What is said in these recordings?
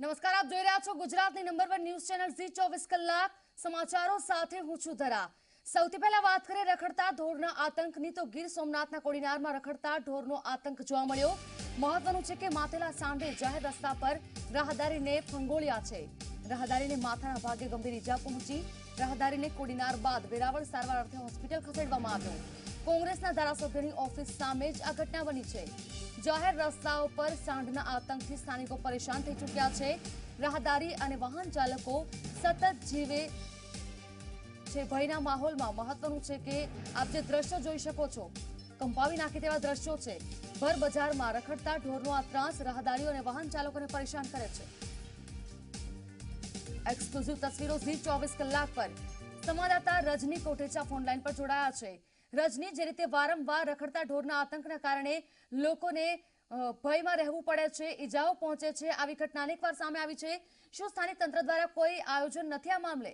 નમસ્કાર, આપ જોઈ રહ્યા છો ગુજરાતની number one news channel Zee ચોવીસ કલાક. સમાચારો સાથે હું છું ધરા. સૌથી પહેલા વાત કરીએ રખડતા ઢોરના આતંકની. તો ગીર સોમનાથના કોડીનારમાં રખડતા ઢોરનો આતંક જોવા મળ્યો. મહત્વનું છે કે માથેલા સાંઢે જાહેર રસ્તા પર રાહદારીને ફંગોળ્યા છે. રાહદારીને માથાના ભાગે ગંભીર ઈજા પહોંચી. રાહદારીને કોડીનાર બાદ વેરાવળ સારવાર અર્થે હોસ્પિટલ ખસેડવામાં આવ્યો. કોંગ્રેસના ધારાસભ્યની ઓફિસ સામે જ આ ઘટના બની છે. જાહેર રસ્તાઓ પર સાંઢના આતંકથી સ્થાનિકો પરેશાન થઈ ચૂક્યા છે. રાહદારી અને વાહન ચાલકો સતત જીવે છે. ભયના માહોલમાં મહત્વનું છે કે આપ જે દ્રશ્યો જોઈ શકો છો, કંપાવી નાખે તેવા દ્રશ્યો છે. ભર બજારમાં રખડતા ઢોરનો આ ત્રાસ રાહદારીઓ અને વાહન ચાલકોને પરેશાન કરે છે. એક્સક્લુઝિવ તસવીરો ઝી ચોવીસ કલાક પર. સંવાદદાતા રજની કોટેચા ફોનલાઈન પર જોડાયા છે. રજની, જે રીતે વારંવાર રખડતા ઢોરના આતંકના કારણે લોકોને ભયમાં રહેવું પડે છે, ઈજાઓ પહોંચે છે, આવી ઘટના અનેકવાર સામે આવી છે. શું સ્થાનિક તંત્ર દ્વારા કોઈ આયોજન નથી આ મામલે?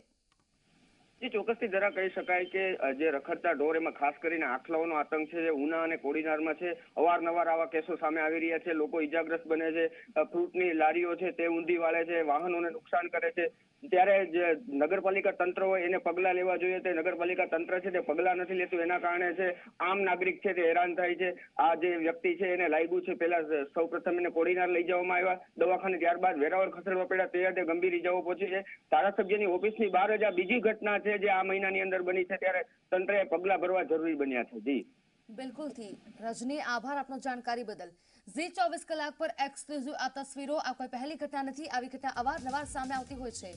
જે ચોક્કસથી જરા કહી શકાય કે જે રખડતા ઢોર, એમાં ખાસ કરીને આખલાઓનો આતંક છે, જે ઉના અને કોડીનારમાં છે, અવારનવાર આવા કેસો સામે આવી રહ્યા છે, લોકો ઈજાગ્રસ્ત બને છે ફ્રૂટની લારીઓ છે, તે ઊંધી વાળે છે, વાહનોને નુકસાન કરે છે. ત્યારે જે નગરપાલિકા તંત્ર હોય, એને પગલા લેવા જોઈએ, તે નગરપાલિકા તંત્ર છે, તે પગલા નથી લેતું, એના કારણે છે, આમ નાગરિક છે, તે હેરાન થાય છે. આ જે વ્યક્તિ છે, એને લાગ્યું છે, પેલા સૌ પ્રથમ એને કોડીનાર લઈ જવામાં આવ્યા. દવાખાને ત્યારબાદ વેરાવળ ખસેડવા પડ્યા, તે ગંભીર ઈજાઓ પહોંચી છે. ધારાસભ્યની ઓફિસની બહાર જ આ બીજી ઘટના છે જે આ મહિનાની અંદર બની છે ત્યારે તંત્રએ પગલા ભરવા જરૂરી બન્યા છે. જી. બિલકુલથી રજની, આભાર આપનો જાણકારી બદલ. ઝી ચોવીસ કલાક પર એક્સક્લુઝિવ આ તસવીરો આ કોઈ પહેલી ઘટના નથી, આવી ઘટના અવારનવાર સામે આવતી હોય છે.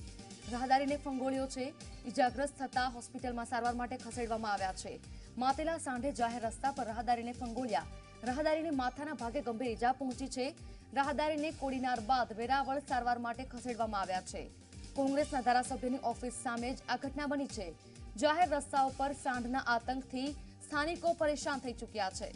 રાહદારીને ફંગોળ્યો છે. ઇજાગ્રસ્ત થતા હોસ્પિટલમાં સારવાર માટે ખસેડવામાં આવ્યા છે. માતેલા સાંઢે જાહેર રસ્તા પર રાહદારીને ફંગોળ્યા. રાહદારીને માથાના ભાગે ગંભીર ઇજા પહોંચી છે. રાહદારીને કોડીનાર બાદ વેરાવળ સારવાર માટે ખસેડવામાં આવ્યા છે. કોંગ્રેસના ધારાસભ્યની ઓફિસ સામે જ આ ઘટના બની છે. જાહેર રસ્તાઓ પર સાંઢના આતંકથી સ્થાનિકો પરેશાન થઈ ચૂક્યા છે.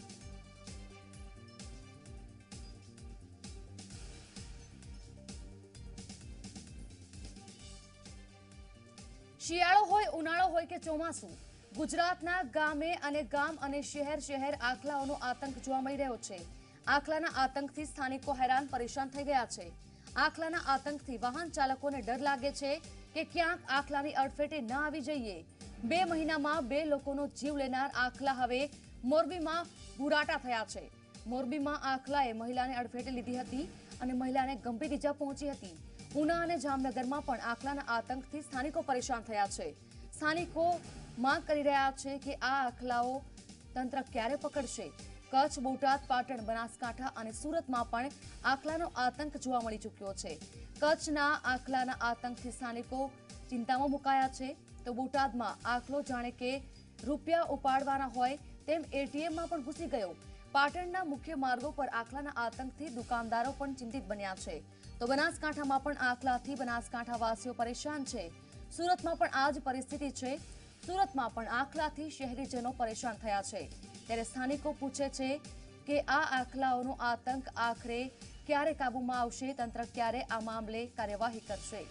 શિયાળો હોય, ઉનાળો હોય કે ચોમાસું, ગુજરાતના ગામે અને ગામ અને શહેર શહેર આખલાઓનો આતંક જોવા મળી રહ્યો છે. આખલાના આતંકથી સ્થાનિકો હેરાન, પરેશાન થઈ ગયા છે. આખલાના આતંકથી વાહન ચાલકોને ડર લાગે છે કે ક્યાંક આખલાની અડફેટે ન આવી જઈએ. બે મહિનામાં બે લોકોનો જીવ લેનાર આખલા હવે મોરબીમાં બુરાટા થયા છે. મોરબીમાં આખલાએ મહિલાને અડફેટે લીધી હતી અને મહિલાને ગંભીર ઈજા પહોંચી હતી. ઉના અને જામનગરમાં પણ આખલાના આતંકથી સ્થાનિકો પરેશાન થયા છે. સ્થાનિકો માંગ કરી રહ્યા છે કે આ આખલાઓ તંત્ર ક્યારે પકડશે? કચ્છ, બોટાદ, પાટણ, બનાસકાંઠા અને સુરતમાં પણ આખલાનો આતંક જોવા મળી ચૂક્યો છે. કચ્છના આખલાના આતંકથી સ્થાનિકો ચિંતામાં મુકાયા છે. તો બોટાદમાં આખલો જાણે કે રૂપિયા ઉપાડવાના હોય તેમ એટીએમમાં પણ ઘૂસી ગયો. પાટણના મુખ્ય માર્ગો પર આખલાના આતંકથી દુકાનદારો પણ ચિંતિત બન્યા છે. તો બનાસકાંઠામાં પણ આખલાથી બનાસકાંઠાવાસીઓ પરેશાન છે. સુરતમાં પણ આ જ પરિસ્થિતિ છે. સુરતમાં પણ આખલાથી શહેરીજનો પરેશાન થયા છે. ત્યારે સ્થાનિકો પૂછે છે કે આ આખલાઓનો આતંક આખરે ક્યારે કાબૂમાં આવશે? તંત્ર ક્યારે આ મામલે કાર્યવાહી કરશે?